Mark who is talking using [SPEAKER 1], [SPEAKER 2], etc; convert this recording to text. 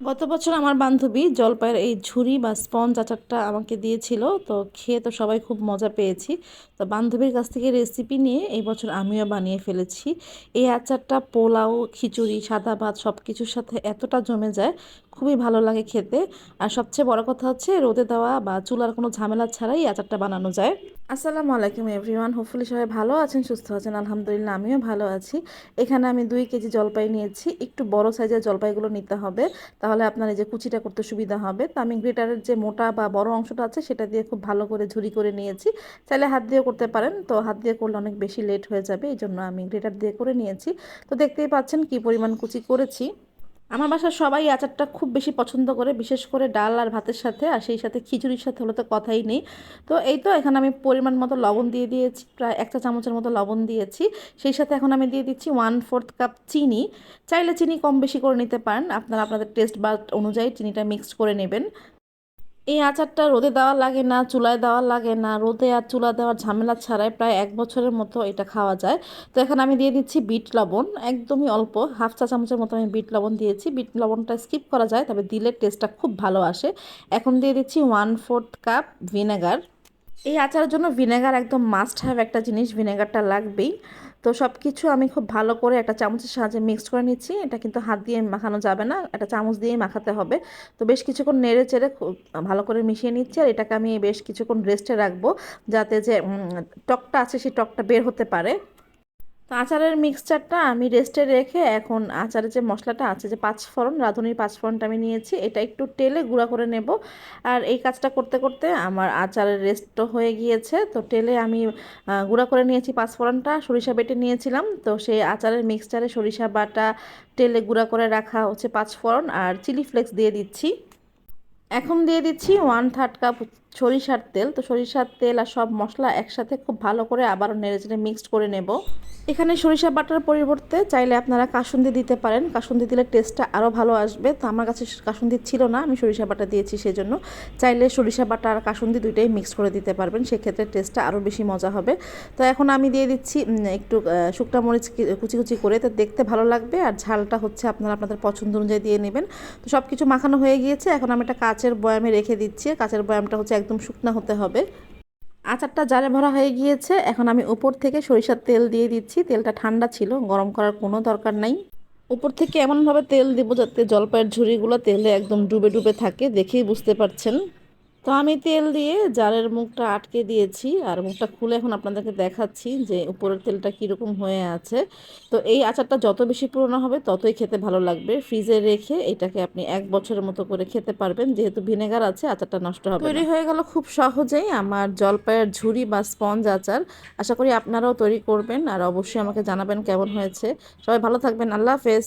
[SPEAKER 1] গত বছর আমার বান্ধবী জলপাইয়ের এই ঝুড়ি বা স্পঞ্জ আচারটা আমাকে দিয়েছিল, তো খেয়ে তো সবাই খুব মজা পেয়েছি। তো বান্ধবীর কাছ থেকে রেসিপি নিয়ে এই বছর আমিও বানিয়ে ফেলেছি। এই আচারটা পোলাও, খিচুড়ি, সাদা ভাত সব কিছুর সাথে এতটা জমে যায় খুবই ভালো লাগে খেতে। আর সবচেয়ে বড় কথা হচ্ছে রোদে দেওয়া বা চুলার কোনো ঝামেলা ছাড়াই আচারটা বানানো যায়। আসসালামু আলাইকুম এভরিওয়ান, হোপফুলি সবাই ভালো আছেন, সুস্থ আছেন, আলহামদুলিল্লাহ আমিও ভালো আছি। এখানে আমি দুই কেজি জলপাই নিয়েছি, একটু বড় সাইজের জলপাইগুলো নিতে হবে, তাহলে আপনার এই যে কুচিটা করতে সুবিধা হবে। তো আমি গ্রেটারের যে মোটা বা বড় অংশটা আছে সেটা দিয়ে খুব ভালো করে ঝুরি করে নিয়েছি। চাইলে হাত দিয়েও করতে পারেন, তো হাত দিয়ে করলে অনেক বেশি লেট হয়ে যাবে, এই জন্য আমি গ্রেটার দিয়ে করে নিয়েছি। তো দেখতেই পাচ্ছেন কি পরিমাণ কুচি করেছি। আমার বাসার সবাই আচারটা খুব বেশি পছন্দ করে, বিশেষ করে ডাল আর ভাতের সাথে, আর সেই সাথে খিচুড়ির সাথে হলে তো কথাই নেই। তো এই তো এখানে আমি পরিমাণ মতো লবণ দিয়ে দিয়েছি, প্রায় এক চা চামচের মতো লবণ দিয়েছি। সেই সাথে এখন আমি দিয়ে দিচ্ছি ওয়ান ফোর্থ কাপ চিনি। চাইলে চিনি কম বেশি করে নিতে পারেন, আপনারা আপনাদের টেস্ট বা অনুযায়ী চিনিটা মিক্সড করে নেবেন। এই আচারটা রোদে দেওয়া লাগে না, চুলায় দেওয়া লাগে না। রোদে আর চুলা দেওয়ার ঝামেলা ছাড়াই প্রায় এক বছরের মতো এটা খাওয়া যায়। তো এখন আমি দিয়ে দিচ্ছি বিট লবণ, একদমই অল্প, হাফ চা চামচের মতো আমি বিট লবণ দিয়েছি। বিট লবণটা স্কিপ করা যায়, তবে দিলে টেস্টটা খুব ভালো আসে। এখন দিয়ে দিচ্ছি ওয়ান ফোর্থ কাপ ভিনেগার। এই আচারের জন্য ভিনেগার একদম মাস্ট হ্যাভ একটা জিনিস, ভিনেগারটা লাগবেই। তো সব কিছু আমি খুব ভালো করে একটা চামচের সাহায্যে মিক্সড করে নিচ্ছি। এটা কিন্তু হাত দিয়ে মাখানো যাবে না, একটা চামচ দিয়েই মাখাতে হবে। তো বেশ কিছুক্ষণ নেড়ে চেড়ে খুব ভালো করে মিশিয়ে নিচ্ছি আর এটাকে আমি বেশ কিছুক্ষণ রেস্টে রাখব যাতে যে টকটা আছে সেই টকটা বের হতে পারে। তো আচারের মিক্সচারটা আমি রেস্টে রেখে এখন আচারের যে মশলাটা আছে, যে পাঁচফোড়ন, রাঁধুনির পাঁচফোড়নটা আমি নিয়েছি, এটা একটু টেলে গুঁড়া করে নেব। আর এই কাজটা করতে করতে আমার আচারের রেস্টও হয়ে গিয়েছে। তো টেলে আমি গুঁড়া করে নিয়েছি পাঁচফোড়নটা, সরিষা বেটে নিয়েছিলাম। তো সেই আচারের মিক্সচারে সরিষা বাটা টেলে গুঁড়া করে রাখা হচ্ছে পাঁচফোড়ন আর চিলি ফ্লেক্স দিয়ে দিচ্ছি। এখন দিয়ে দিচ্ছি ওয়ান থার্ড কাপ সরিষার তেল। তো সরিষার তেল আর সব মশলা একসাথে খুব ভালো করে আবারও নেড়ে চেড়ে মিক্সড করে নেব। এখানে সরিষা বাটার পরিবর্তে চাইলে আপনারা কাসুন্দি দিতে পারেন। কাসুন্দি দিলে টেস্টটা আরও ভালো আসবে। তো আমার কাছে কাসুন্দি ছিল না, আমি সরিষা বাটা দিয়েছি সেজন্য। চাইলে সরিষা বাটা আর কাসুন্দি দুইটাই মিক্স করে দিতে পারবেন, সেক্ষেত্রে টেস্টটা আরও বেশি মজা হবে। তো এখন আমি দিয়ে দিচ্ছি একটু শুকনা মরিচ কুচি কুচি করে। তো দেখতে ভালো লাগবে আর ঝালটা হচ্ছে আপনারা আপনাদের পছন্দ অনুযায়ী দিয়ে নেবেন। তো সব কিছু মাখানো হয়ে গিয়েছে। এখন আমি একটা কাচের বয়ামে রেখে দিচ্ছি। কাচের বয়ামটা হচ্ছে একদম শুকনা হতে হবে। আচারটা জারে ভরা হয়ে গিয়েছে। এখন আমি উপর থেকে সরিষার তেল দিয়ে দিচ্ছি। তেলটা ঠান্ডা ছিল, গরম করার কোনো দরকার নাই। উপর থেকে এমনভাবে তেল দিব যাতে জলপাইয়ের ঝুড়িগুলো তেলে একদম ডুবে ডুবে থাকে, দেখেই বুঝতে পারছেন। তো আমি তেল দিয়ে জারের মুখটা আটকে দিয়েছি আর মুখটা খুলে এখন আপনাদেরকে দেখাচ্ছি যে উপরের তেলটা কীরকম হয়ে আছে। তো এই আচারটা যত বেশি পুরনো হবে ততই খেতে ভালো লাগবে। ফ্রিজে রেখে এটাকে আপনি এক বছরের মতো করে খেতে পারবেন। যেহেতু ভিনেগার আছে, আচারটা নষ্ট হবে তৈরি হয়ে গেল খুব সহজেই আমার জলপাইয়ের ঝুড়ি বা স্পঞ্জ আচার। আশা করি আপনারাও তৈরি করবেন আর অবশ্যই আমাকে জানাবেন কেমন হয়েছে। সবাই ভালো থাকবেন। আল্লাহ হাফেজ।